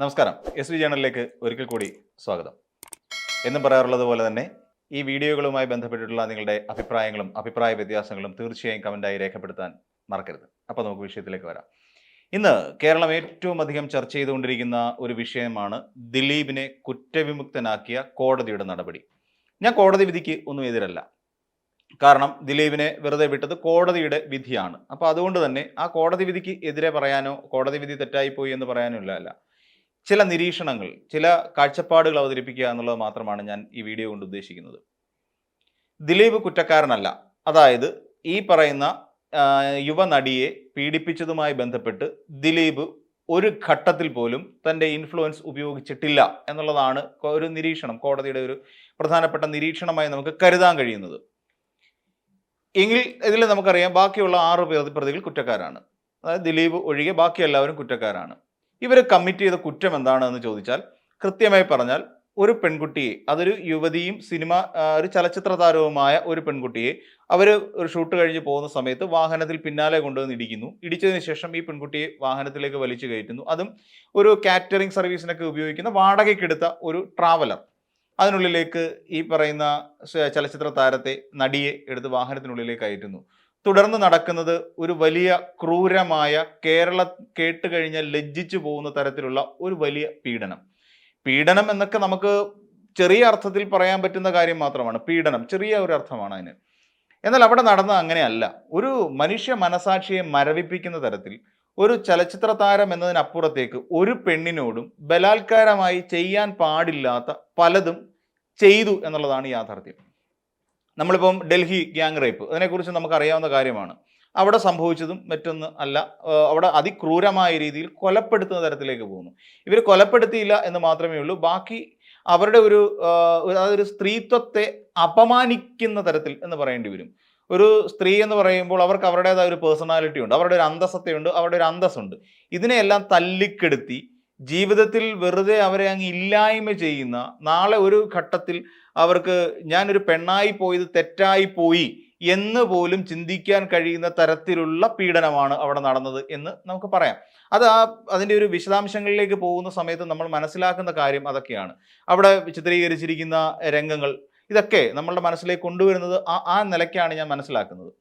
നമസ്കാരം. S V ജേണലിലേക്ക് ഒരിക്കൽ കൂടി സ്വാഗതം. എന്നും പറയാറുള്ളത് പോലെ തന്നെ ഈ വീഡിയോകളുമായി ബന്ധപ്പെട്ടിട്ടുള്ള നിങ്ങളുടെ അഭിപ്രായങ്ങളും അഭിപ്രായ വ്യത്യാസങ്ങളും തീർച്ചയായും കമന്റായി രേഖപ്പെടുത്താൻ മറക്കരുത്. അപ്പോൾ നമുക്ക് വിഷയത്തിലേക്ക് വരാം. ഇന്ന് കേരളം ഏറ്റവും അധികം ചർച്ച ചെയ്തുകൊണ്ടിരിക്കുന്ന ഒരു വിഷയമാണ് ദിലീപിനെ കുറ്റവിമുക്തനാക്കിയ കോടതിയുടെ നടപടി. ഞാൻ കോടതി വിധിക്ക് ഒന്നും എതിരല്ല. കാരണം ദിലീപിനെ വെറുതെ വിട്ടത് കോടതിയുടെ വിധിയാണ്. അപ്പോൾ അതുകൊണ്ട് തന്നെ ആ കോടതി വിധിക്ക് എതിരെ പറയാനോ കോടതി വിധി തെറ്റായിപ്പോയി എന്ന് പറയാനോ ഇല്ല ചില നിരീക്ഷണങ്ങൾ ചില കാഴ്ചപ്പാടുകൾ അവതരിപ്പിക്കുക എന്നുള്ളത് മാത്രമാണ് ഞാൻ ഈ വീഡിയോ കൊണ്ട് ഉദ്ദേശിക്കുന്നത്. ദിലീപ് കുറ്റക്കാരനല്ല. അതായത് ഈ പറയുന്ന യുവനടിയെ പീഡിപ്പിച്ചതുമായി ബന്ധപ്പെട്ട് ദിലീപ് ഒരു ഘട്ടത്തിൽ പോലും തന്റെ ഇൻഫ്ലുവൻസ് ഉപയോഗിച്ചിട്ടില്ല എന്നുള്ളതാണ് ഒരു നിരീക്ഷണം കോടതിയുടെ ഒരു പ്രധാനപ്പെട്ട നിരീക്ഷണമായി നമുക്ക് കരുതാൻ കഴിയുന്നത്. എങ്കിൽ ഇതിൽ നമുക്കറിയാം ബാക്കിയുള്ള ആറ് പ്രതികൾ കുറ്റക്കാരാണ്. അതായത് ദിലീപ് ഒഴികെ ബാക്കി എല്ലാവരും കുറ്റക്കാരാണ്. ഇവർ കമ്മിറ്റ് ചെയ്ത കുറ്റം എന്താണെന്ന് ചോദിച്ചാൽ കൃത്യമായി പറഞ്ഞാൽ ഒരു പെൺകുട്ടിയെ അതൊരു യുവതിയും സിനിമ ഒരു ചലച്ചിത്ര താരവുമായ ഒരു പെൺകുട്ടിയെ അവർ ഒരു ഷൂട്ട് കഴിഞ്ഞ് പോകുന്ന സമയത്ത് വാഹനത്തിൽ പിന്നാലെ കൊണ്ടുവന്ന് ഇടിക്കുന്നു. ഇടിച്ചതിന് ശേഷം ഈ പെൺകുട്ടിയെ വാഹനത്തിലേക്ക് വലിച്ചു കയറ്റുന്നു. അതും ഒരു കാറ്ററിംഗ് സർവീസിനൊക്കെ ഉപയോഗിക്കുന്ന വാടകയ്ക്കെടുത്ത ഒരു ട്രാവലർ അതിനുള്ളിലേക്ക് ഈ പറയുന്ന ചലച്ചിത്ര താരത്തെ നടിയെ എടുത്ത് വാഹനത്തിനുള്ളിലേക്ക് കയറ്റുന്നു. തുടർന്ന് നടക്കുന്നത് ഒരു വലിയ ക്രൂരമായ കേരള കേട്ട് കഴിഞ്ഞാൽ ലജ്ജിച്ചു പോകുന്ന തരത്തിലുള്ള ഒരു വലിയ പീഡനം. പീഡനം എന്നൊക്കെ നമുക്ക് ചെറിയ അർത്ഥത്തിൽ പറയാൻ പറ്റുന്ന കാര്യം മാത്രമാണ്. പീഡനം ചെറിയ ഒരു അർത്ഥമാണ് അതിന്. എന്നാൽ അവിടെ നടന്ന അങ്ങനെയല്ല. ഒരു മനുഷ്യ മനസാക്ഷിയെ മരവിപ്പിക്കുന്ന തരത്തിൽ ഒരു ചലച്ചിത്ര താരം എന്നതിനപ്പുറത്തേക്ക് ഒരു പെണ്ണിനോടും ബലാത്കാരമായി ചെയ്യാൻ പാടില്ലാത്ത പലതും ചെയ്തു എന്നുള്ളതാണ് യാഥാർത്ഥ്യം. നമ്മളിപ്പം ഡൽഹി ഗ്യാങ് റേപ്പ് അതിനെക്കുറിച്ച് നമുക്കറിയാവുന്ന കാര്യമാണ്. അവിടെ സംഭവിച്ചതും മറ്റൊന്ന് അല്ല അവിടെ അതിക്രൂരമായ രീതിയിൽ കൊലപ്പെടുത്തുന്ന തരത്തിലേക്ക് പോകുന്നു. ഇവർ കൊലപ്പെടുത്തിയില്ല എന്ന് മാത്രമേ ഉള്ളൂ. ബാക്കി അവരുടെ ഒരു- അതൊരു സ്ത്രീത്വത്തെ അപമാനിക്കുന്ന തരത്തിൽ എന്ന് പറയേണ്ടി വരും. ഒരു സ്ത്രീ എന്ന് പറയുമ്പോൾ അവർക്ക് അവരുടേതായ ഒരു പേഴ്സണാലിറ്റി ഉണ്ട് അവരുടെ ഒരു അന്തസ്സത്തയുണ്ട് അവരുടെ ഒരു അന്തസ്സുണ്ട്. ഇതിനെയെല്ലാം തല്ലിക്കെടുത്തി ജീവിതത്തിൽ വെറുതെ അവരെ അങ്ങ് ഇല്ലായ്മ ചെയ്യുന്ന നാളെ ഒരു ഘട്ടത്തിൽ അവർക്ക് ഞാനൊരു പെണ്ണായി പോയത് തെറ്റായി പോയി എന്ന് പോലും ചിന്തിക്കാൻ കഴിയുന്ന തരത്തിലുള്ള പീഡനമാണ് അവിടെ നടന്നത് എന്ന് നമുക്ക് പറയാം. അത് ആ അതിന്റെ ഒരു വിശദാംശങ്ങളിലേക്ക് പോകുന്ന സമയത്ത് നമ്മൾ മനസ്സിലാക്കുന്ന കാര്യം അതൊക്കെയാണ്. അവിടെ ചിത്രീകരിച്ചിരിക്കുന്ന രംഗങ്ങൾ ഇതൊക്കെ നമ്മളുടെ മനസ്സിലേക്ക് കൊണ്ടുവരുന്നത് ആ ആ നിലയ്ക്കാണ് ഞാൻ മനസ്സിലാക്കുന്നത്.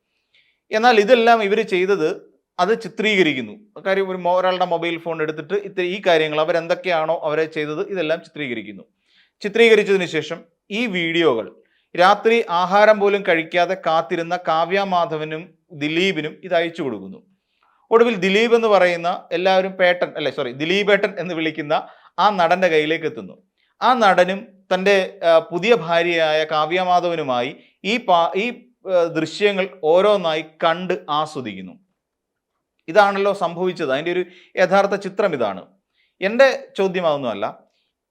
എന്നാൽ ഇതെല്ലാം ഇവർ ചെയ്തത് അത് ചിത്രീകരിക്കുന്നു. കാര്യം ഒരു ഒരാളുടെ മൊബൈൽ ഫോൺ എടുത്തിട്ട് ഇത്ര ഈ കാര്യങ്ങൾ അവരെന്തൊക്കെയാണോ അവരെ ചെയ്തത് ഇതെല്ലാം ചിത്രീകരിക്കുന്നു. ചിത്രീകരിച്ചതിന് ശേഷം ഈ വീഡിയോകൾ രാത്രി ആഹാരം പോലും കഴിക്കാതെ കാത്തിരുന്ന കാവ്യ മാധവനും ദിലീപിനും ഇത് അയച്ചു കൊടുക്കുന്നു. ഒടുവിൽ ദിലീപ് എന്ന് പറയുന്ന എല്ലാവരും പേട്ടൻ അല്ലെ സോറി ദിലീപേട്ടൻ എന്ന് വിളിക്കുന്ന ആ നടന്റെ കയ്യിലേക്ക് എത്തുന്നു. ആ നടനും തന്റെ പുതിയ ഭാര്യയായ കാവ്യമാധവനുമായി ഈ പാ ഈ ദൃശ്യങ്ങൾ ഓരോന്നായി കണ്ട് ആസ്വദിക്കുന്നു. ഇതാണല്ലോ സംഭവിച്ചത്. അതിന്റെ ഒരു യഥാർത്ഥ ചിത്രം ഇതാണ്. എന്റെ ചോദ്യം അതൊന്നുമല്ല.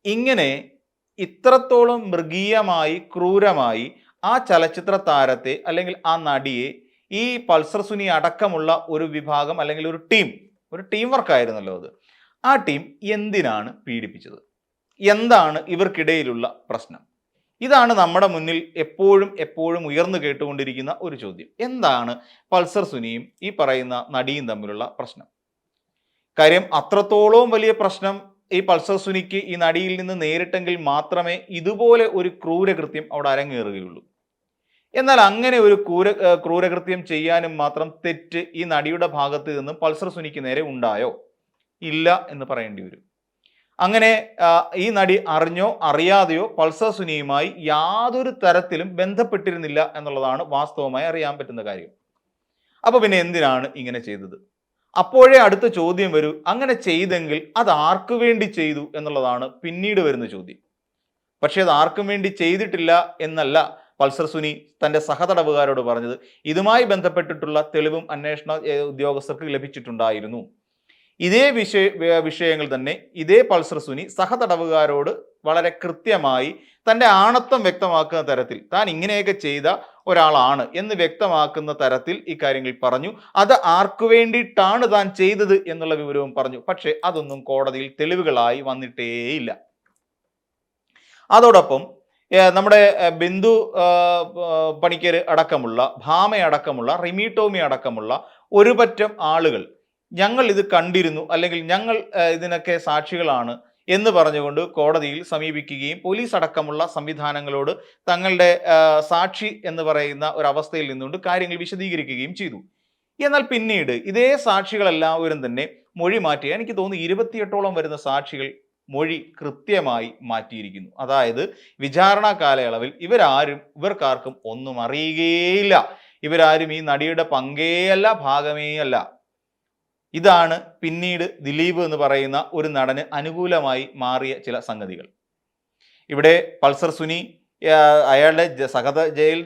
ഇങ്ങനെ ഇത്രത്തോളം മൃഗീയമായി ക്രൂരമായി ആ ചലച്ചിത്ര താരത്തെ അല്ലെങ്കിൽ ആ നടിയെ ഈ പൾസർ സുനി അടക്കമുള്ള ഒരു വിഭാഗം അല്ലെങ്കിൽ ഒരു ടീം ഒരു ടീം വർക്കായിരുന്നല്ലോ അത്. ആ ടീം എന്തിനാണ് പീഡിപ്പിച്ചത്? എന്താണ് ഇവർക്കിടയിലുള്ള പ്രശ്നം? ഇതാണ് നമ്മുടെ മുന്നിൽ എപ്പോഴും എപ്പോഴും ഉയർന്നു കേട്ടുകൊണ്ടിരിക്കുന്ന ഒരു ചോദ്യം. എന്താണ് പൾസർ സുനിയും ഈ പറയുന്ന നടിയും തമ്മിലുള്ള പ്രശ്നം? കാര്യം അത്രത്തോളം വലിയ പ്രശ്നം ഈ പൾസർ സുനിക്ക് ഈ നടിയിൽ നിന്ന് നേരിട്ടെങ്കിൽ മാത്രമേ ഇതുപോലെ ഒരു ക്രൂരകൃത്യം അവിടെ അരങ്ങേറുകയുള്ളൂ. എന്നാൽ അങ്ങനെ ഒരു ക്രൂര ക്രൂരകൃത്യം ചെയ്യാനും മാത്രം തെറ്റ് ഈ നടിയുടെ ഭാഗത്ത് നിന്നും പൾസർ സുനിക്ക് നേരെ ഉണ്ടായോ? ഇല്ല എന്ന് പറയേണ്ടി വരും. അങ്ങനെ ഈ നടി അറിഞ്ഞോ അറിയാതെയോ പൾസർ സുനിയുമായി യാതൊരു തരത്തിലും ബന്ധപ്പെട്ടിരുന്നില്ല എന്നുള്ളതാണ് വാസ്തവമായി അറിയാൻ പറ്റുന്ന കാര്യം. അപ്പോൾ പിന്നെ എന്തിനാണ് ഇങ്ങനെ ചെയ്തത്? അപ്പോഴേ അടുത്ത ചോദ്യം വരൂ. അങ്ങനെ ചെയ്തെങ്കിൽ അത് ആർക്കു വേണ്ടി ചെയ്തു എന്നുള്ളതാണ് പിന്നീട് വരുന്ന ചോദ്യം. പക്ഷേ അത് ആർക്കും വേണ്ടി ചെയ്തിട്ടില്ല എന്നല്ല പൾസർ സുനി തന്റെ സഹതടവുകാരോട് പറഞ്ഞത്. ഇതുമായി ബന്ധപ്പെട്ടിട്ടുള്ള തെളിവും അന്വേഷണ ഉദ്യോഗസ്ഥർക്ക് ലഭിച്ചിട്ടുണ്ടായിരുന്നു. ഇതേ വിഷയ വിഷയങ്ങൾ തന്നെ ഇതേ പൾസർ സുനി സഹതടവുകാരോട് വളരെ കൃത്യമായി തന്റെ ആണത്വം വ്യക്തമാക്കുന്ന തരത്തിൽ താൻ ഇങ്ങനെയൊക്കെ ചെയ്ത ഒരാളാണ് എന്ന് വ്യക്തമാക്കുന്ന തരത്തിൽ ഇക്കാര്യങ്ങൾ കാര്യങ്ങൾ പറഞ്ഞു. അത് ആർക്കു വേണ്ടിയിട്ടാണ് താൻ ചെയ്തത് എന്നുള്ള വിവരവും പറഞ്ഞു. പക്ഷേ അതൊന്നും കോടതിയിൽ തെളിവുകളായി വന്നിട്ടേയില്ല. അതോടൊപ്പം നമ്മുടെ ബിന്ദു പണിക്കർ അടക്കമുള്ള ഭാമയടക്കമുള്ള റിമി ടോമി അടക്കമുള്ള ഒരുപറ്റം ആളുകൾ ഞങ്ങൾ ഇത് കണ്ടിരുന്നു അല്ലെങ്കിൽ ഞങ്ങൾ ഇതിനൊക്കെ സാക്ഷികളാണ് എന്ന് പറഞ്ഞുകൊണ്ട് കോടതിയിൽ സമീപിക്കുകയും പോലീസ് അടക്കമുള്ള സംവിധാനങ്ങളോട് തങ്ങളുടെ സാക്ഷി എന്ന് പറയുന്ന ഒരു അവസ്ഥയിൽ നിന്നുകൊണ്ട് കാര്യങ്ങൾ വിശദീകരിക്കുകയും ചെയ്തു. എന്നാൽ പിന്നീട് ഇതേ സാക്ഷികളെല്ലാവരും തന്നെ മൊഴി മാറ്റി എനിക്ക് തോന്നുന്നു ഇരുപത്തിയെട്ടോളം വരുന്ന സാക്ഷികൾ മൊഴി കൃത്യമായി മാറ്റിയിരിക്കുന്നു. അതായത് വിചാരണ കാലയളവിൽ ഇവരാരും ഇവർക്കാർക്കും ഒന്നും അറിയുകയില്ല. ഇവരാരും ഈ നടിയുടെ പങ്കേയല്ല ഭാഗമേ അല്ല ഇതാണ് പിന്നീട് ദിലീപ് എന്ന് പറയുന്ന ഒരു നടന് അനുകൂലമായി മാറിയ ചില സംഗതികൾ. ഇവിടെ പൾസർ സുനി അയാളുടെ സഹത ജയിൽ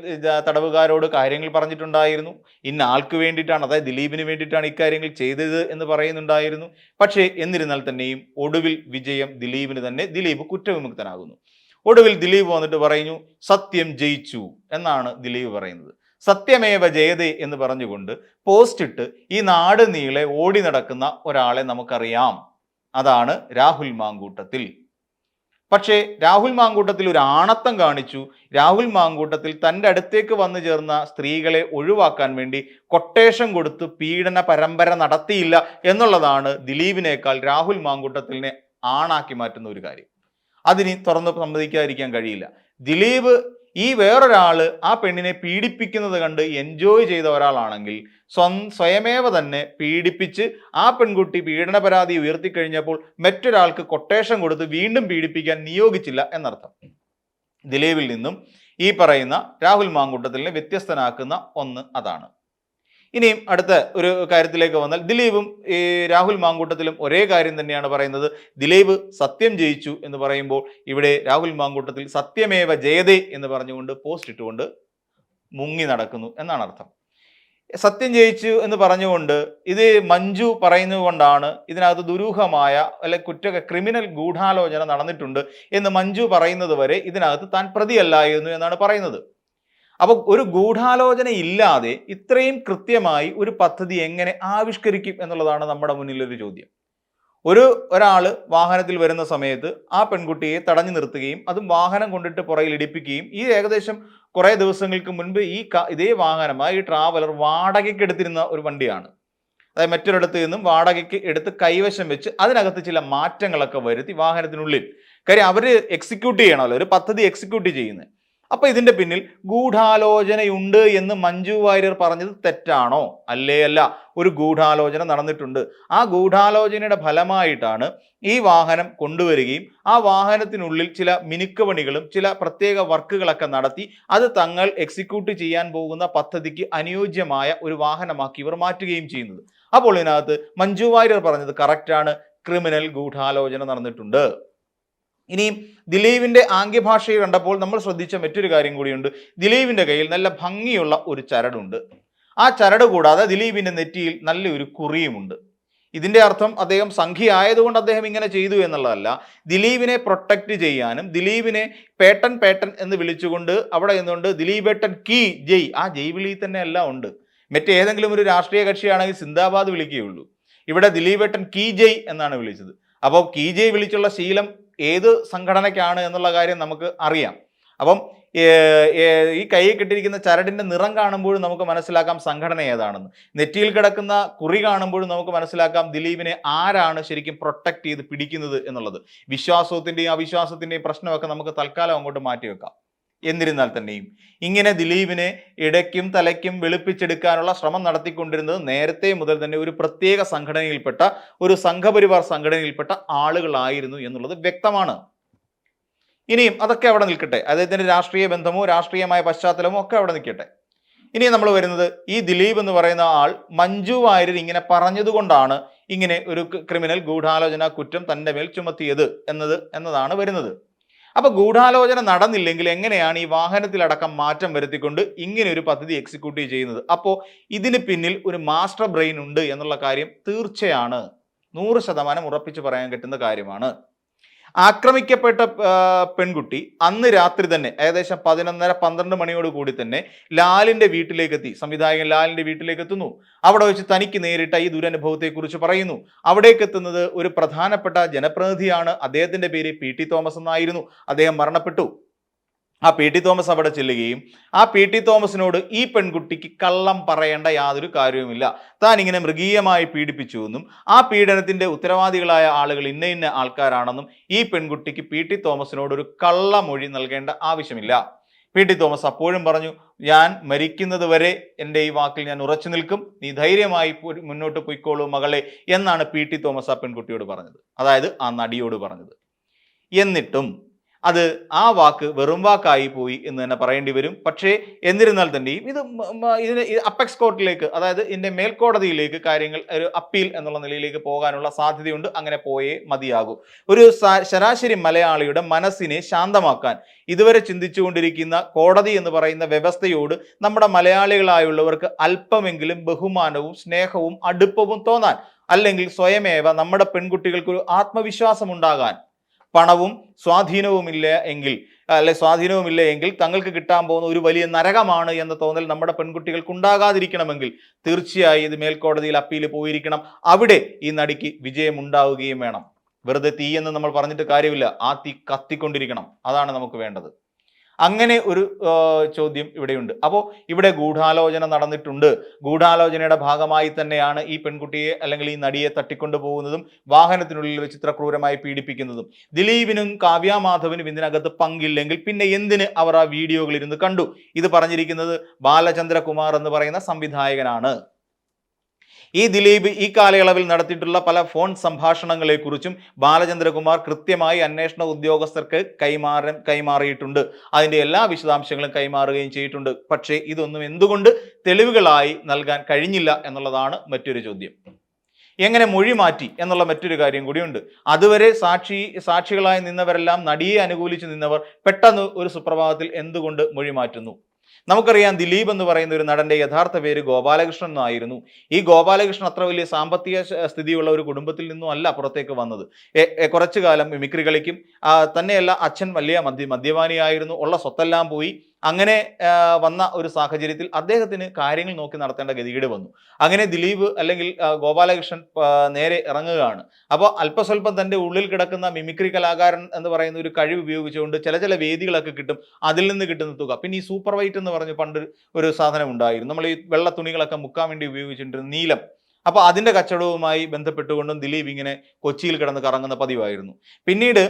തടവുകാരോട് കാര്യങ്ങൾ പറഞ്ഞിട്ടുണ്ടായിരുന്നു. ഇന്ന ആൾക്ക് വേണ്ടിയിട്ടാണ് അതായത് ദിലീപിന് വേണ്ടിയിട്ടാണ് ഇക്കാര്യങ്ങൾ ചെയ്തത് എന്ന് പറയുന്നുണ്ടായിരുന്നു. പക്ഷേ എന്നിരുന്നാൽ തന്നെയും ഒടുവിൽ വിജയം ദിലീപിന് തന്നെ ദിലീപ് കുറ്റവിമുക്തനാകുന്നു. ഒടുവിൽ ദിലീപ് വന്നിട്ട് പറയുന്നു സത്യം ജയിച്ചു എന്നാണ് ദിലീപ് പറയുന്നത്. സത്യമേവ ജയതേ എന്ന് പറഞ്ഞുകൊണ്ട് പോസ്റ്റ് ഇട്ട് ഈ നാട് നീളെ ഓടി നടക്കുന്ന ഒരാളെ നമുക്കറിയാം. അതാണ് രാഹുൽ മാങ്കൂട്ടത്തിൽ. പക്ഷേ രാഹുൽ മാങ്കൂട്ടത്തിൽ ഒരു ആണത്തം കാണിച്ചു. രാഹുൽ മാങ്കൂട്ടത്തിൽ തന്റെ അടുത്തേക്ക് വന്നു ചേർന്ന സ്ത്രീകളെ ഒഴിവാക്കാൻ വേണ്ടി കൊട്ടേഷൻ കൊടുത്ത് പീഡന പരമ്പര നടത്തിയില്ല എന്നുള്ളതാണ് ദിലീപിനേക്കാൾ രാഹുൽ മാങ്കൂട്ടത്തിനെ ആണാക്കി മാറ്റുന്ന ഒരു കാര്യം. അതിന് തുറന്ന് സമ്മതിക്കാതിരിക്കാൻ കഴിയില്ല. ദിലീപ് ഈ വേറൊരാൾ ആ പെണ്ണിനെ പീഡിപ്പിക്കുന്നത് കണ്ട് എൻജോയ് ചെയ്ത ഒരാളാണെങ്കിൽ സ്വ സ്വയമേവ തന്നെ പീഡിപ്പിച്ച് ആ പെൺകുട്ടി പീഡന പരാതി ഉയർത്തിക്കഴിഞ്ഞപ്പോൾ മറ്റൊരാൾക്ക് കൊട്ടേഷൻ കൊടുത്ത് വീണ്ടും പീഡിപ്പിക്കാൻ നിയോഗിച്ചില്ല എന്നർത്ഥം. ദിലീപിൽ നിന്നും ഈ പറയുന്ന രാഹുൽ മാങ്കൂട്ടത്തിലിനെ വ്യത്യസ്തനാക്കുന്ന ഒന്ന് അതാണ്. ഇനിയും അടുത്ത ഒരു കാര്യത്തിലേക്ക് വന്നാൽ ദിലീപും ഈ രാഹുൽ മാങ്കൂട്ടത്തിലും ഒരേ കാര്യം തന്നെയാണ് പറയുന്നത്. ദിലീപ് സത്യം ജയിച്ചു എന്ന് പറയുമ്പോൾ ഇവിടെ രാഹുൽ മാങ്കൂട്ടത്തിൽ സത്യമേവ ജയതേ എന്ന് പറഞ്ഞുകൊണ്ട് പോസ്റ്റ് ഇട്ടുകൊണ്ട് മുങ്ങി നടക്കുന്നു എന്നാണ് അർത്ഥം. സത്യം ജയിച്ചു എന്ന് പറഞ്ഞുകൊണ്ട് ഇത് മഞ്ജു പറയുന്നതുകൊണ്ടാണ് ഇതിനകത്ത് ദുരൂഹമായ അല്ലെ കുറ്റ ക്രിമിനൽ ഗൂഢാലോചന നടന്നിട്ടുണ്ട് എന്ന് മഞ്ജു പറയുന്നത് വരെ ഇതിനകത്ത് താൻ പ്രതിയല്ലായിരുന്നു എന്നാണ് പറയുന്നത്. അപ്പോൾ ഒരു ഗൂഢാലോചന ഇല്ലാതെ ഇത്രയും കൃത്യമായി ഒരു പദ്ധതി എങ്ങനെ ആവിഷ്കരിക്കും എന്നുള്ളതാണ് നമ്മുടെ മുന്നിലൊരു ചോദ്യം. ഒരു ഒരാൾ വാഹനത്തിൽ വരുന്ന സമയത്ത് ആ പെൺകുട്ടിയെ തടഞ്ഞു നിർത്തുകയും അതും വാഹനം കൊണ്ടിട്ട് പുറകിൽ ഇടിപ്പിക്കുകയും ഈ ഏകദേശം കുറേ ദിവസങ്ങൾക്ക് മുൻപ് ഈ ഇതേ വാഹനമായി ഈ ട്രാവലർ വാടകയ്ക്ക് എടുത്തിരുന്ന ഒരു വണ്ടിയാണ്. അതായത് മറ്റൊരിടത്ത് നിന്നും വാടകയ്ക്ക് എടുത്ത് കൈവശം വെച്ച് അതിനകത്ത് ചില മാറ്റങ്ങളൊക്കെ വരുത്തി വാഹനത്തിനുള്ളിൽ. കാര്യം അവർ എക്സിക്യൂട്ട് ചെയ്യണമല്ലോ ഒരു പദ്ധതി എക്സിക്യൂട്ട് ചെയ്യുന്നത്. അപ്പൊ ഇതിന്റെ പിന്നിൽ ഗൂഢാലോചനയുണ്ട് എന്ന് മഞ്ജു വാര്യർ പറഞ്ഞത് തെറ്റാണോ? അല്ലേ അല്ല ഒരു ഗൂഢാലോചന നടന്നിട്ടുണ്ട്. ആ ഗൂഢാലോചനയുടെ ഫലമായിട്ടാണ് ഈ വാഹനം കൊണ്ടുവരികയും ആ വാഹനത്തിനുള്ളിൽ ചില മിനുക്കുപണികളും ചില പ്രത്യേക വർക്കുകളൊക്കെ നടത്തി അത് തങ്ങൾ എക്സിക്യൂട്ട് ചെയ്യാൻ പോകുന്ന പദ്ധതിക്ക് അനുയോജ്യമായ ഒരു വാഹനമാക്കി ഇവർ മാറ്റുകയും ചെയ്യുന്നത്. അപ്പോൾ ഇതിനകത്ത് മഞ്ജു വാര്യർ പറഞ്ഞത് കറക്റ്റാണ് ക്രിമിനൽ ഗൂഢാലോചന നടന്നിട്ടുണ്ട്. ഇനിയും ദിലീപിന്റെ ആംഗ്യഭാഷയെ കണ്ടപ്പോൾ നമ്മൾ ശ്രദ്ധിച്ച മറ്റൊരു കാര്യം കൂടിയുണ്ട്. ദിലീപിന്റെ കയ്യിൽ നല്ല ഭംഗിയുള്ള ഒരു ചരടുണ്ട്. ആ ചരട് കൂടാതെ ദിലീപിന്റെ നെറ്റിയിൽ നല്ലൊരു കുറിയുമുണ്ട്. ഇതിന്റെ അർത്ഥം അദ്ദേഹം സംഖ്യ ആയതുകൊണ്ട് അദ്ദേഹം ഇങ്ങനെ ചെയ്തു എന്നുള്ളതല്ല. ദിലീപിനെ പ്രൊട്ടക്റ്റ് ചെയ്യാനും ദിലീപിനെ പേട്ടൻ പേട്ടൻ എന്ന് വിളിച്ചുകൊണ്ട് അവിടെ നിന്നുകൊണ്ട് ദിലീപേട്ടൻ കീ ജയ് ആ ജയ് വിളി തന്നെ എല്ലാം ഉണ്ട്. മറ്റേതെങ്കിലും ഒരു രാഷ്ട്രീയ കക്ഷിയാണെങ്കിൽ സിന്ദാബാദ് വിളിക്കുകയുള്ളൂ. ഇവിടെ ദിലീപേട്ടൻ കീ ജയ് എന്നാണ് വിളിച്ചത്. അപ്പോൾ കീ ജയ് വിളിച്ചുള്ള ശീലം ഏത് സംഘടനയ്ക്കാണ് എന്നുള്ള കാര്യം നമുക്ക് അറിയാം. അപ്പം ഈ കൈ കിട്ടിയിരിക്കുന്ന ചരടിന്റെ നിറം കാണുമ്പോഴും നമുക്ക് മനസ്സിലാക്കാം സംഘടന ഏതാണെന്ന്. നെറ്റിയിൽ കിടക്കുന്ന കുറി കാണുമ്പോഴും നമുക്ക് മനസ്സിലാക്കാം ദിലീപിനെ ആരാണ് ശരിക്കും പ്രൊട്ടക്ട് ചെയ്ത് പിടിക്കുന്നത് എന്നുള്ളത്. വിശ്വാസത്തിന്റെയും അവിശ്വാസത്തിന്റെയും പ്രശ്നമൊക്കെ നമുക്ക് തൽക്കാലം അങ്ങോട്ട് മാറ്റിവെക്കാം. എന്നിരുന്നാൽ തന്നെയും. ഇങ്ങനെ ദിലീപിനെ ഇടയ്ക്കും തലയ്ക്കും വെളുപ്പിച്ചെടുക്കാനുള്ള ശ്രമം നടത്തിക്കൊണ്ടിരുന്നത് നേരത്തെ മുതൽ തന്നെ ഒരു പ്രത്യേക സംഘടനയിൽപ്പെട്ട ഒരു സംഘപരിവാർ സംഘടനയിൽപ്പെട്ട ആളുകളായിരുന്നു എന്നുള്ളത് വ്യക്തമാണ്. ഇനിയും അതൊക്കെ അവിടെ നിൽക്കട്ടെ. അദ്ദേഹത്തിന്റെ രാഷ്ട്രീയ ബന്ധമോ രാഷ്ട്രീയമായ പശ്ചാത്തലമോ ഒക്കെ അവിടെ നിൽക്കട്ടെ. ഇനി നമ്മൾ വരുന്നത് ഈ ദിലീപ് എന്ന് പറയുന്ന ആൾ മഞ്ജു വാര്യർ ഇങ്ങനെ പറഞ്ഞതുകൊണ്ടാണ് ഇങ്ങനെ ഒരു ക്രിമിനൽ ഗൂഢാലോചന കുറ്റം തന്റെ മേൽ ചുമത്തിയത് എന്നത് എന്നതാണ് വരുന്നത്. അപ്പൊ ഗൂഢാലോചന നടന്നില്ലെങ്കിൽ എങ്ങനെയാണ് ഈ വാഹനത്തിലടക്കം മാറ്റം വരുത്തിക്കൊണ്ട് ഇങ്ങനെ ഒരു പദ്ധതി എക്സിക്യൂട്ട് ചെയ്യുന്നത്? അപ്പോൾ ഇതിന് പിന്നിൽ ഒരു മാസ്റ്റർ ബ്രെയിൻ ഉണ്ട് എന്നുള്ള കാര്യം തീർച്ചയാണ്. നൂറ് ശതമാനം ഉറപ്പിച്ച് പറയാൻ കിട്ടുന്ന കാര്യമാണ്. ആക്രമിക്കപ്പെട്ട പെൺകുട്ടി അന്ന് രാത്രി തന്നെ ഏകദേശം പതിനൊന്നര പന്ത്രണ്ട് മണിയോട് കൂടി തന്നെ ലാലിന്റെ വീട്ടിലേക്കെത്തി. സംവിധായകൻ ലാലിന്റെ വീട്ടിലേക്ക് എത്തുന്നു അവിടെ വെച്ച് തനിക്ക് നേരിട്ട ഈ ദുരനുഭവത്തെക്കുറിച്ച് പറയുന്നു. അവിടേക്ക് എത്തുന്നത് ഒരു പ്രധാനപ്പെട്ട ജനപ്രതിനിധിയാണ്. അദ്ദേഹത്തിന്റെ പേര് പി ടി തോമസ് എന്നായിരുന്നു. അദ്ദേഹം മരണപ്പെട്ടു. ആ പി ടി തോമസ് അവിടെ ചെല്ലുകയും ആ പി ടി തോമസിനോട് ഈ പെൺകുട്ടിക്ക് കള്ളം പറയേണ്ട യാതൊരു കാര്യവുമില്ല. താൻ ഇങ്ങനെ മൃഗീയമായി പീഡിപ്പിച്ചു എന്നും ആ പീഡനത്തിന്റെ ഉത്തരവാദികളായ ആളുകൾ ഇന്ന ഇന്ന ആൾക്കാരാണെന്നും ഈ പെൺകുട്ടിക്ക് പി ടി തോമസിനോട് ഒരു കള്ളമൊഴി നൽകേണ്ട ആവശ്യമില്ല. പി ടി തോമസ് അപ്പോഴും പറഞ്ഞു ഞാൻ മരിക്കുന്നത് വരെ എന്റെ ഈ വാക്കിൽ ഞാൻ ഉറച്ചു നിൽക്കും. നീ ധൈര്യമായി മുന്നോട്ട് പൊയ്ക്കോളൂ മകളെ എന്നാണ് പി ടി തോമസ് ആ പെൺകുട്ടിയോട് പറഞ്ഞത്. അതായത് ആ നടിയോട് പറഞ്ഞത്. എന്നിട്ടും അത് ആ വാക്ക് വെറും വാക്കായി പോയി എന്ന് തന്നെ പറയേണ്ടി വരും. പക്ഷേ എന്നിരുന്നാൽ തന്നെയും ഇത് ഇതിന് അപ്പെക്സ് കോർട്ടിലേക്ക് അതായത് ഇതിന്റെ മേൽക്കോടതിയിലേക്ക് കാര്യങ്ങൾ ഒരു അപ്പീൽ എന്നുള്ള നിലയിലേക്ക് പോകാനുള്ള സാധ്യതയുണ്ട്. അങ്ങനെ പോയേ മതിയാകൂ. ഒരു ശരാശരി മലയാളിയുടെ മനസ്സിനെ ശാന്തമാക്കാൻ ഇതുവരെ ചിന്തിച്ചുകൊണ്ടിരിക്കുന്ന കോടതി എന്ന് പറയുന്ന വ്യവസ്ഥയോട് നമ്മുടെ മലയാളികളായുള്ളവർക്ക് അല്പമെങ്കിലും ബഹുമാനവും സ്നേഹവും അടുപ്പവും തോന്നാൻ അല്ലെങ്കിൽ സ്വയമേവ നമ്മുടെ പെൺകുട്ടികൾക്ക് ഒരു ആത്മവിശ്വാസം ഉണ്ടാകാൻ പണവും സ്വാധീനവുമില്ല എങ്കിൽ അല്ലെ സ്വാധീനവുമില്ല എങ്കിൽ തങ്ങൾക്ക് കിട്ടാൻ പോകുന്ന ഒരു വലിയ നരകമാണ് എന്ന തോന്നൽ നമ്മുടെ പെൺകുട്ടികൾക്ക് ഉണ്ടാകാതിരിക്കണമെങ്കിൽ തീർച്ചയായും ഇത് മേൽക്കോടതിയിൽ അപ്പീൽ പോയിരിക്കണം. അവിടെ ഈ നടിക്ക് വിജയം ഉണ്ടാവുകയും വേണം. വെറുതെ തീയെന്ന് നമ്മൾ പറഞ്ഞിട്ട് കാര്യമില്ല. ആ തീ കത്തിക്കൊണ്ടിരിക്കണം. അതാണ് നമുക്ക് വേണ്ടത്. അങ്ങനെ ഒരു ചോദ്യം ഇവിടെയുണ്ട്. അപ്പോൾ ഇവിടെ ഗൂഢാലോചന നടന്നിട്ടുണ്ട്. ഗൂഢാലോചനയുടെ ഭാഗമായി തന്നെയാണ് ഈ പെൺകുട്ടിയെ അല്ലെങ്കിൽ ഈ നടിയെ തട്ടിക്കൊണ്ടു പോകുന്നതും വാഹനത്തിനുള്ളിൽ വെച്ച് ക്രൂരമായി പീഡിപ്പിക്കുന്നതും. ദിലീപിനും കാവ്യ മാധവനും ഇതിനകത്ത് പങ്കില്ലെങ്കിൽ പിന്നെ എന്തിന് അവർ ആ വീഡിയോകളിരുന്ന് കണ്ടു? ഇത് പറഞ്ഞിരിക്കുന്നത് ബാലചന്ദ്രകുമാർ എന്ന് പറയുന്ന സംവിധായകനാണ്. ഈ ദിലീപ് ഈ കാലയളവിൽ നടത്തിയിട്ടുള്ള പല ഫോൺ സംഭാഷണങ്ങളെക്കുറിച്ചും ബാലചന്ദ്രകുമാർ കൃത്യമായി അന്വേഷണ ഉദ്യോഗസ്ഥർക്ക് കൈമാറ കൈമാറിയിട്ടുണ്ട്. അതിന്റെ എല്ലാ വിശദാംശങ്ങളും കൈമാറുകയും ചെയ്തിട്ടുണ്ട്. പക്ഷേ ഇതൊന്നും എന്തുകൊണ്ട് തെളിവുകളായി നൽകാൻ കഴിഞ്ഞില്ല എന്നുള്ളതാണ് മറ്റൊരു ചോദ്യം. എങ്ങനെ മൊഴി മാറ്റി എന്നുള്ള മറ്റൊരു കാര്യം കൂടിയുണ്ട്. അതുവരെ സാക്ഷി സാക്ഷികളായി നിന്നവരെല്ലാം നടിയെ അനുകൂലിച്ച് നിന്നവർ പെട്ടെന്ന് ഒരു സുപ്രഭാതത്തിൽ എന്തുകൊണ്ട് മൊഴി മാറ്റുന്നു? നമുക്കറിയാം ദിലീപ് എന്ന് പറയുന്ന ഒരു നടന്റെ യഥാർത്ഥ പേര് ഗോപാലകൃഷ്ണൻ എന്നായിരുന്നു. ഈ ഗോപാലകൃഷ്ണൻ അത്ര വലിയ സാമ്പത്തിക സ്ഥിതിയുള്ള ഒരു കുടുംബത്തിൽ നിന്നും അല്ല പുറത്തേക്ക് വന്നത്. കുറച്ചു കാലം മിമിക്രി കളിക്കും. തന്നെയല്ല അച്ഛൻ വലിയ മദ്യ മദ്യപാനിയായിരുന്നു. ഉള്ള സ്വത്തെല്ലാം പോയി. അങ്ങനെ വന്ന ഒരു സാഹചര്യത്തിൽ അദ്ദേഹത്തിന് കാര്യങ്ങൾ നോക്കി നടത്തേണ്ട ഗതികേട് വന്നു. അങ്ങനെ ദിലീപ് അല്ലെങ്കിൽ ഗോപാലകൃഷ്ണൻ നേരെ ഇറങ്ങുകയാണ്. അപ്പോൾ അല്പസ്വല്പം തന്റെ ഉള്ളിൽ കിടക്കുന്ന മിമിക്രി കലാകാരൻ എന്ന് പറയുന്ന ഒരു കഴിവ് ഉപയോഗിച്ചുകൊണ്ട് ചില ചില വേദികളൊക്കെ കിട്ടും. അതിൽ നിന്ന് കിട്ടുന്ന തുക. പിന്നെ ഈ സൂപ്പർ വൈറ്റ് എന്ന് പറഞ്ഞ് പണ്ട് ഒരു സാധനം ഉണ്ടായിരുന്നു. നമ്മൾ ഈ വെള്ള തുണികളൊക്കെ മുക്കാൻ വേണ്ടി ഉപയോഗിച്ചിട്ടുണ്ട്. നീലം. അപ്പോൾ അതിന്റെ കച്ചവടവുമായി ബന്ധപ്പെട്ടുകൊണ്ടും ദിലീപ് ഇങ്ങനെ കൊച്ചിയിൽ കിടന്ന് കറങ്ങുന്ന പതിവായിരുന്നു. പിന്നീട്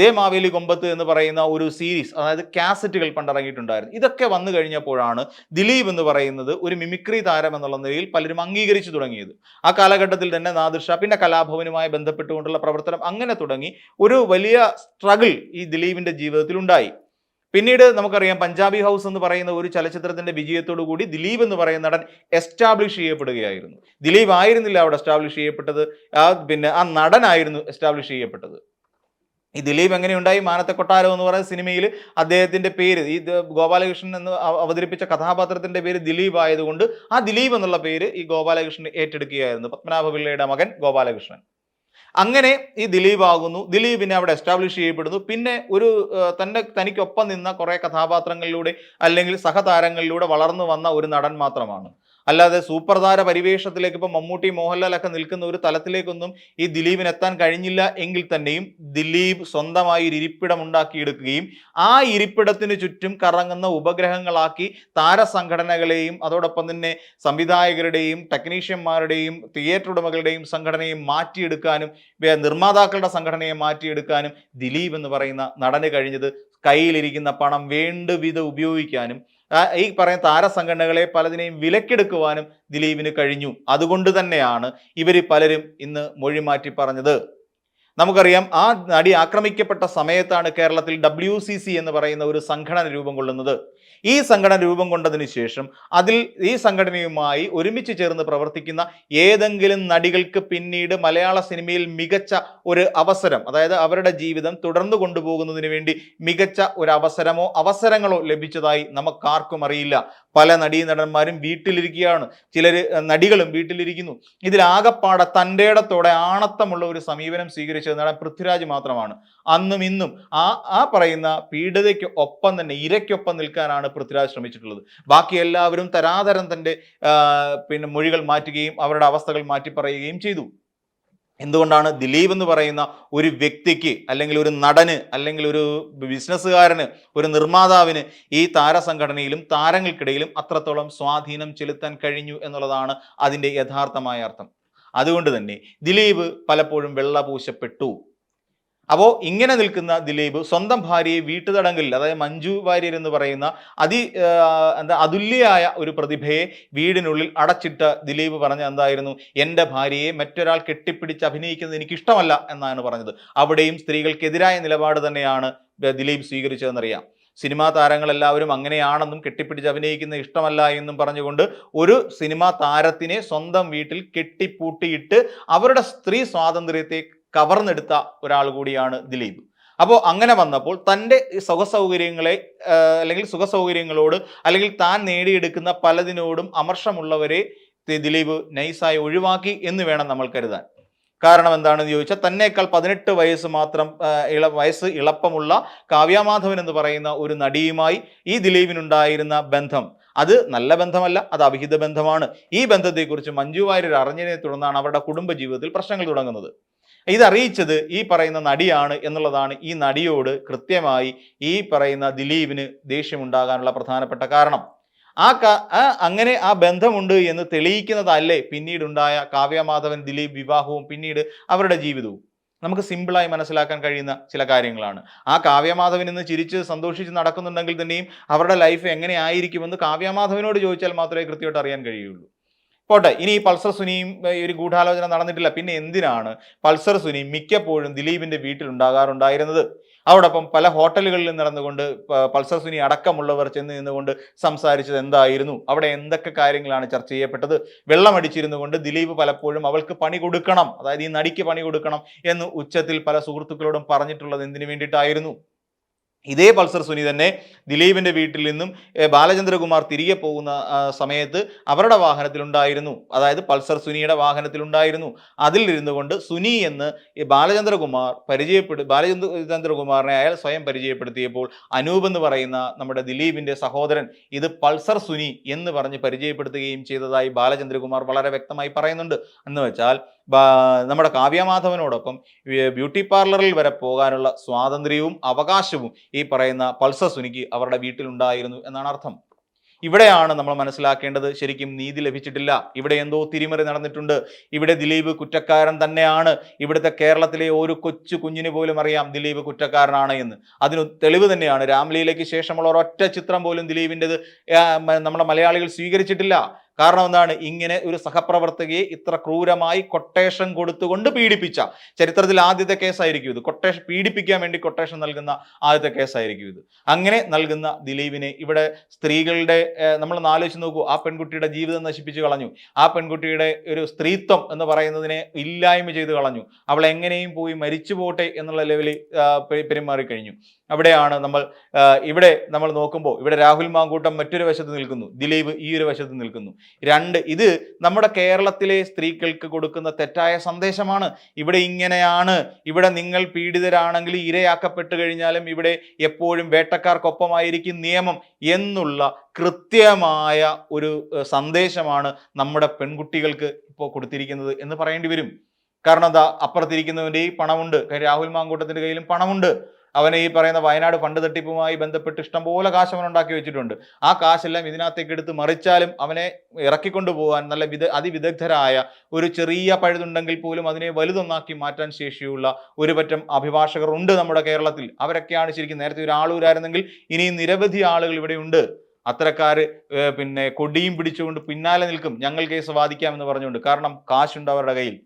ദേ മാവേലി കൊമ്പത്ത് എന്ന് പറയുന്ന ഒരു സീരീസ് അതായത് കാസറ്റുകൾ പണ്ടിറങ്ങിയിട്ടുണ്ടായിരുന്നു. ഇതൊക്കെ വന്നു കഴിഞ്ഞപ്പോഴാണ് ദിലീപ് എന്ന് പറയുന്നത് ഒരു മിമിക്രി താരം എന്നുള്ള നിലയിൽ പലരും അംഗീകരിച്ചു തുടങ്ങിയത്. ആ കാലഘട്ടത്തിൽ തന്നെ നാദിർഷ പിന്നെ കലാഭവനുമായി ബന്ധപ്പെട്ടുകൊണ്ടുള്ള പ്രവർത്തനം അങ്ങനെ തുടങ്ങി ഒരു വലിയ സ്ട്രഗിൾ ഈ ദിലീപിന്റെ ജീവിതത്തിൽ ഉണ്ടായി. പിന്നീട് നമുക്കറിയാം പഞ്ചാബി ഹൗസ് എന്ന് പറയുന്ന ഒരു ചലച്ചിത്രത്തിന്റെ വിജയത്തോടു കൂടി ദിലീപ് എന്ന് പറയുന്ന നടൻ എസ്റ്റാബ്ലിഷ് ചെയ്യപ്പെടുകയായിരുന്നു. ദിലീപ് ആയിരുന്നില്ല അവിടെ എസ്റ്റാബ്ലിഷ് ചെയ്യപ്പെട്ടത്. ആ പിന്നെ ആ നടനായിരുന്നു എസ്റ്റാബ്ലിഷ് ചെയ്യപ്പെട്ടത്. ഈ ദിലീപ് എങ്ങനെയുണ്ടായി? മാനത്തെ കൊട്ടാരം എന്ന് പറയുന്ന സിനിമയിൽ അദ്ദേഹത്തിന്റെ പേര് ഈ ഗോപാലകൃഷ്ണൻ എന്ന് അവതരിപ്പിച്ച കഥാപാത്രത്തിന്റെ പേര് ദിലീപ് ആയതുകൊണ്ട് ആ ദിലീപ് എന്നുള്ള പേര് ഈ ഗോപാലകൃഷ്ണൻ ഏറ്റെടുക്കുകയായിരുന്നു. പത്മനാഭപിള്ളയുടെ മകൻ ഗോപാലകൃഷ്ണൻ. അങ്ങനെ ഈ ദിലീപ് ആകുന്നു ദിലീപിനെ അവിടെ എസ്റ്റാബ്ലിഷ് ചെയ്യപ്പെടുന്നു. പിന്നെ ഒരു തന്റെ തനിക്കൊപ്പം നിന്ന കുറേ കഥാപാത്രങ്ങളിലൂടെ അല്ലെങ്കിൽ സഹതാരങ്ങളിലൂടെ വളർന്നു വന്ന ഒരു നടൻ മാത്രമാണ്. അല്ലാതെ സൂപ്പർ പരിവേഷത്തിലേക്ക് ഇപ്പം മമ്മൂട്ടി മോഹൻലാലൊക്കെ നിൽക്കുന്ന ഒരു തലത്തിലേക്കൊന്നും ഈ ദിലീപിന് എത്താൻ കഴിഞ്ഞില്ല എങ്കിൽ തന്നെയും ദിലീപ് സ്വന്തമായി ഒരു ഇരിപ്പിടം ഉണ്ടാക്കിയെടുക്കുകയും ആ ഇരിപ്പിടത്തിന് ചുറ്റും കറങ്ങുന്ന ഉപഗ്രഹങ്ങളാക്കി താരസംഘടനകളെയും അതോടൊപ്പം തന്നെ സംവിധായകരുടെയും ടെക്നീഷ്യന്മാരുടെയും തിയേറ്റർ ഉടമകളുടെയും സംഘടനയും മാറ്റിയെടുക്കാനും നിർമ്മാതാക്കളുടെ സംഘടനയെ മാറ്റിയെടുക്കാനും ദിലീപ് എന്ന് പറയുന്ന നടന് കഴിഞ്ഞത് കയ്യിലിരിക്കുന്ന പണം വേണ്ടുവിധം ഉപയോഗിക്കാനും ഈ പറയുന്ന താരസംഘടനകളെ പലതിനെയും വിലക്കെടുക്കുവാനും ദിലീപിന് കഴിഞ്ഞു. അതുകൊണ്ട് തന്നെയാണ് ഇവർ പലരും ഇന്ന് മൊഴി മാറ്റി പറഞ്ഞത്. നമുക്കറിയാം ആ നടി ആക്രമിക്കപ്പെട്ട സമയത്താണ് കേരളത്തിൽ ഡബ്ല്യു എന്ന് പറയുന്ന ഒരു സംഘടന രൂപം കൊള്ളുന്നത്. ഈ സംഘടന രൂപം കൊണ്ടതിന് ശേഷം അതിൽ ഈ സംഘടനയുമായി ഒരുമിച്ച് ചേർന്ന് പ്രവർത്തിക്കുന്ന ഏതെങ്കിലും നടികൾക്ക് പിന്നീട് മലയാള സിനിമയിൽ മികച്ച ഒരു അവസരം അതായത് അവരുടെ ജീവിതം തുടർന്നു കൊണ്ടുപോകുന്നതിന് വേണ്ടി മികച്ച ഒരു അവസരമോ അവസരങ്ങളോ ലഭിച്ചതായി നമുക്കാർക്കും അറിയില്ല. പല നടീനടന്മാരും വീട്ടിലിരിക്കുകയാണ്. ചിലർ നടികളും വീട്ടിലിരിക്കുന്നു. ഇതിലാകപ്പാടെ തന്റെ ഇടത്തോടെ ആണത്തമുള്ള ഒരു സമീപനം സ്വീകരിച്ചത് നടൻ പൃഥ്വിരാജ് മാത്രമാണ്. അന്നും ഇന്നും ആ ആ പറയുന്ന പീഡിതയ്ക്ക് ഒപ്പം തന്നെ ഇരയ്ക്കൊപ്പം നിൽക്കാനാണ് പൃഥ്വിരാജ് ശ്രമിച്ചിട്ടുള്ളത്. ബാക്കി എല്ലാവരും തരാതരം തന്റെ പിന്നെ മൊഴികൾ മാറ്റുകയും അവരുടെ അവസ്ഥകൾ മാറ്റി പറയുകയും ചെയ്തു. എന്തുകൊണ്ടാണ് ദിലീപ് എന്ന് പറയുന്ന ഒരു വ്യക്തിക്ക് അല്ലെങ്കിൽ ഒരു നടന് അല്ലെങ്കിൽ ഒരു ബിസിനസ്സുകാരന് ഒരു നിർമ്മാതാവിന് ഈ താരസംഘടനയിലും താരങ്ങൾക്കിടയിലും അത്രത്തോളം സ്വാധീനം ചെലുത്താൻ കഴിഞ്ഞു എന്നുള്ളതാണ് അതിന്റെ യഥാർത്ഥമായ അർത്ഥം. അതുകൊണ്ട് തന്നെ ദിലീപ് പലപ്പോഴും വെള്ളപൂശപ്പെട്ടു. അപ്പോൾ ഇങ്ങനെ നിൽക്കുന്ന ദിലീപ് സ്വന്തം ഭാര്യയെ വീട്ടുതടങ്കലിൽ അതായത് മഞ്ജു വാര്യർ എന്ന് പറയുന്ന അതി എന്താ അതുല്യയായ ഒരു പ്രതിഭയെ വീടിനുള്ളിൽ അടച്ചിട്ട് ദിലീപ് പറഞ്ഞ എന്തായിരുന്നു? എന്റെ ഭാര്യയെ മറ്റൊരാൾ കെട്ടിപ്പിടിച്ച് അഭിനയിക്കുന്നത് എനിക്കിഷ്ടമല്ല എന്നാണ് പറഞ്ഞത്. അവിടെയും സ്ത്രീകൾക്കെതിരായ നിലപാട് തന്നെയാണ് ദിലീപ് സ്വീകരിച്ചതെന്നറിയാം. സിനിമാ താരങ്ങളെല്ലാവരും അങ്ങനെയാണെന്നും കെട്ടിപ്പിടിച്ച് അഭിനയിക്കുന്ന ഇഷ്ടമല്ല എന്നും പറഞ്ഞുകൊണ്ട് ഒരു സിനിമാ താരത്തിനെ സ്വന്തം വീട്ടിൽ കെട്ടിപ്പൂട്ടിയിട്ട് അവരുടെ സ്ത്രീ സ്വാതന്ത്ര്യത്തെ കവർന്നെടുത്ത ഒരാൾ കൂടിയാണ് ദിലീപ്. അപ്പോൾ അങ്ങനെ വന്നപ്പോൾ തന്റെ സുഖസൗകര്യങ്ങളെ അല്ലെങ്കിൽ സുഖസൗകര്യങ്ങളോട് അല്ലെങ്കിൽ താൻ നേടിയെടുക്കുന്ന പലതിനോടും അമർഷമുള്ളവരെ ദിലീപ് നൈസായി ഒഴിവാക്കി എന്ന് വേണം നമ്മൾ കരുതാൻ. കാരണം എന്താണെന്ന് ചോദിച്ചാൽ തന്നേക്കാൾ പതിനെട്ട് വയസ്സ് മാത്രം ഇള വയസ്സ് ഇളപ്പമുള്ള കാവ്യമാധവൻ എന്ന് പറയുന്ന ഒരു നടിയുമായി ഈ ദിലീപിനുണ്ടായിരുന്ന ബന്ധം. അത് നല്ല ബന്ധമല്ല അത് അവിഹിത ബന്ധമാണ്. ഈ ബന്ധത്തെക്കുറിച്ച് മഞ്ജു വാര്യർ അറിഞ്ഞതിനെ തുടർന്നാണ് അവരുടെ കുടുംബ ജീവിതത്തിൽ പ്രശ്നങ്ങൾ തുടങ്ങുന്നത്. ഇതറിയിച്ചത് ഈ പറയുന്ന നടിയാണ് എന്നുള്ളതാണ് ഈ നടിയോട് കൃത്യമായി ഈ പറയുന്ന ദിലീപിന് ദേഷ്യമുണ്ടാകാനുള്ള പ്രധാനപ്പെട്ട കാരണം. ആ അങ്ങനെ ആ ബന്ധമുണ്ട് എന്ന് തെളിയിക്കുന്നതല്ലേ പിന്നീടുണ്ടായ കാവ്യമാധവൻ ദിലീപ് വിവാഹവും പിന്നീട് അവരുടെ ജീവിതവും. നമുക്ക് സിമ്പിളായി മനസ്സിലാക്കാൻ കഴിയുന്ന ചില കാര്യങ്ങളാണ്. ആ കാവ്യമാധവൻ ഇന്ന് ചിരിച്ച് സന്തോഷിച്ച് നടക്കുന്നുണ്ടെങ്കിൽ തന്നെയും അവരുടെ ലൈഫ് എങ്ങനെ ആയിരിക്കുമെന്ന് കാവ്യമാധവനോട് ചോദിച്ചാൽ മാത്രമേ കൃത്യമായിട്ട് അറിയാൻ കഴിയുള്ളൂ. പോട്ടെ ഇനി ഈ പൾസർ സുനിയും ഒരു ഗൂഢാലോചന നടന്നിട്ടില്ല. പിന്നെ എന്തിനാണ് പൾസർ സുനി മിക്കപ്പോഴും ദിലീപിന്റെ വീട്ടിൽ ഉണ്ടാകാറുണ്ടായിരുന്നത് അതോടൊപ്പം പല ഹോട്ടലുകളിൽ നടന്നുകൊണ്ട് പൾസർ സുനി അടക്കമുള്ളവർ ചെന്ന് നിന്നുകൊണ്ട് സംസാരിച്ചത് എന്തായിരുന്നു? അവിടെ എന്തൊക്കെ കാര്യങ്ങളാണ് ചർച്ച ചെയ്യപ്പെട്ടത്? വെള്ളമടിച്ചിരുന്നു കൊണ്ട് ദിലീപ് പലപ്പോഴും അവൾക്ക് പണി കൊടുക്കണം അതായത് ഈ നടിക്ക് പണി കൊടുക്കണം എന്ന് ഉച്ചത്തിൽ പല സുഹൃത്തുക്കളോടും പറഞ്ഞിട്ടുള്ളത് എന്തിനു വേണ്ടിയിട്ടായിരുന്നു? ഇതേ പൾസർ സുനി തന്നെ ദിലീപിന്റെ വീട്ടിൽ നിന്നും ബാലചന്ദ്രകുമാർ തിരികെ പോകുന്ന സമയത്ത് അവരുടെ വാഹനത്തിലുണ്ടായിരുന്നു അതായത് പൾസർ സുനിയുടെ വാഹനത്തിലുണ്ടായിരുന്നു അതിൽ ഇരുന്നു കൊണ്ട് സുനി എന്ന് ബാലചന്ദ്രകുമാർ പരിചയപ്പെടു ബാലചന്ദ്രകുമാറിനെ അയാൾ സ്വയം പരിചയപ്പെടുത്തിയപ്പോൾ അനൂപ് എന്ന് പറയുന്ന നമ്മുടെ ദിലീപിന്റെ സഹോദരൻ ഇത് പൾസർ സുനി എന്ന് പറഞ്ഞ് പരിചയപ്പെടുത്തുകയും ചെയ്തതായി ബാലചന്ദ്രകുമാർ വളരെ വ്യക്തമായി പറയുന്നുണ്ട്. എന്ന് വെച്ചാൽ നമ്മുടെ കാവ്യമാധവനോടൊപ്പം ബ്യൂട്ടി പാർലറിൽ വരെ പോകാനുള്ള സ്വാതന്ത്ര്യവും അവകാശവും ഈ പറയുന്ന പൾസ സുനിക്ക് അവരുടെ വീട്ടിലുണ്ടായിരുന്നു എന്നാണ് അർത്ഥം. ഇവിടെയാണ് നമ്മൾ മനസ്സിലാക്കേണ്ടത് ശരിക്കും നീതി ലഭിച്ചിട്ടില്ല. ഇവിടെ എന്തോ തിരിമറി നടന്നിട്ടുണ്ട്. ഇവിടെ ദിലീപ് കുറ്റക്കാരൻ തന്നെയാണ്. ഇവിടുത്തെ കേരളത്തിലെ ഒരു കൊച്ചു കുഞ്ഞിന് പോലും അറിയാം ദിലീപ് കുറ്റക്കാരനാണ് എന്ന്. അതിന് തെളിവ് തന്നെയാണ്. രാംലീലയ്ക്ക് ശേഷമുള്ള ഒരൊറ്റ ചിത്രം പോലും ദിലീപിന്റെത് നമ്മുടെ മലയാളികൾ സ്വീകരിച്ചിട്ടില്ല. കാരണം എന്താണ്? ഇങ്ങനെ ഒരു സഹപ്രവർത്തകയെ ഇത്ര ക്രൂരമായി കൊട്ടേഷൻ കൊടുത്തുകൊണ്ട് പീഡിപ്പിച്ച. ചരിത്രത്തിൽ ആദ്യത്തെ കേസായിരിക്കും ഇത്. കൊട്ടേഷൻ പീഡിപ്പിക്കാൻ വേണ്ടി കൊട്ടേഷൻ നൽകുന്ന ആദ്യത്തെ കേസായിരിക്കും ഇത്. അങ്ങനെ നൽകുന്ന ദിലീപിനെ ഇവിടെ സ്ത്രീകളുടെ നമ്മൾ ആലോചിച്ച് നോക്കൂ. ആ പെൺകുട്ടിയുടെ ജീവിതം നശിപ്പിച്ചു കളഞ്ഞു. ആ പെൺകുട്ടിയുടെ ഒരു സ്ത്രീത്വം എന്ന് പറയുന്നതിനെ ഇല്ലായ്മ ചെയ്തു കളഞ്ഞു. അവൾ എങ്ങനെയും പോയി മരിച്ചു പോട്ടെ എന്നുള്ള ലെവലിൽ പെരുമാറി കഴിഞ്ഞു അവിടെയാണ് നമ്മൾ ഇവിടെ നമ്മൾ നോക്കുമ്പോൾ ഇവിടെ രാഹുൽ മാങ്കൂട്ടം മറ്റൊരു വശത്ത് നിൽക്കുന്നു ദിലീപ് ഈ ഒരു വശത്ത് നിൽക്കുന്നു. രണ്ട് ഇത് നമ്മുടെ കേരളത്തിലെ സ്ത്രീകൾക്ക് കൊടുക്കുന്ന തെറ്റായ സന്ദേശമാണ്. ഇവിടെ ഇങ്ങനെയാണ് ഇവിടെ നിങ്ങൾ പീഡിതരാണെങ്കിൽ ഇരയാക്കപ്പെട്ട് കഴിഞ്ഞാലും ഇവിടെ എപ്പോഴും വേട്ടക്കാർക്കൊപ്പമായിരിക്കും നിയമം എന്നുള്ള കൃത്യമായ ഒരു സന്ദേശമാണ് നമ്മുടെ പെൺകുട്ടികൾക്ക് ഇപ്പോൾ കൊടുത്തിരിക്കുന്നത് എന്ന് പറയേണ്ടി വരും. കാരണം എന്താ അപ്പുറത്തിരിക്കുന്നവന്റെ പണമുണ്ട് രാഹുൽ മാങ്കൂട്ടത്തിന്റെ കയ്യിലും പണമുണ്ട്. അവനെ ഈ പറയുന്ന വയനാട് ഫണ്ട് തട്ടിപ്പുമായി ബന്ധപ്പെട്ട് ഇഷ്ടംപോലെ കാശ് അവൻ ഉണ്ടാക്കി വെച്ചിട്ടുണ്ട്. ആ കാശെല്ലാം ഇതിനകത്തേക്ക് എടുത്ത് മറിച്ചാലും അവനെ ഇറക്കിക്കൊണ്ടു പോകാൻ നല്ല വിദ അതിവിദഗ്ധരായ ഒരു ചെറിയ പഴുതുണ്ടെങ്കിൽ പോലും അതിനെ വലുതൊന്നാക്കി മാറ്റാൻ ശേഷിയുള്ള ഒരു പറ്റം അഭിഭാഷകർ ഉണ്ട് നമ്മുടെ കേരളത്തിൽ. അവരൊക്കെയാണ് ശരിക്കും നേരത്തെ ഒരു ആളൂരായിരുന്നെങ്കിൽ ഇനിയും നിരവധി ആളുകൾ ഇവിടെ ഉണ്ട്. അത്തരക്കാർ പിന്നെ കൊടിയും പിടിച്ചുകൊണ്ട് പിന്നാലെ നിൽക്കും. ഞങ്ങൾ കേസ് വാദിക്കാമെന്ന് പറഞ്ഞുകൊണ്ട്. കാരണം കാശുണ്ട് അവരുടെ കയ്യിൽ.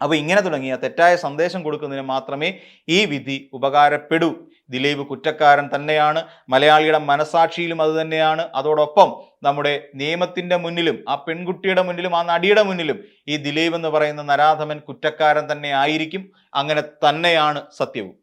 അപ്പോൾ ഇങ്ങനെ തുടങ്ങിയ തെറ്റായ സന്ദേശം കൊടുക്കുന്നതിന് മാത്രമേ ഈ വിധി ഉപകാരപ്പെടൂ. ദിലീപ് കുറ്റക്കാരൻ തന്നെയാണ് മലയാളിയുടെ മനസാക്ഷിയിലും അത് തന്നെയാണ്. അതോടൊപ്പം നമ്മുടെ നിയമത്തിന്റെ മുന്നിലും ആ പെൺകുട്ടിയുടെ മുന്നിലും ആ നടിയുടെ മുന്നിലും ഈ ദിലീപ് എന്ന് പറയുന്ന നരാധമൻ കുറ്റക്കാരൻ തന്നെ ആയിരിക്കും. അങ്ങനെ തന്നെയാണ് സത്യവും.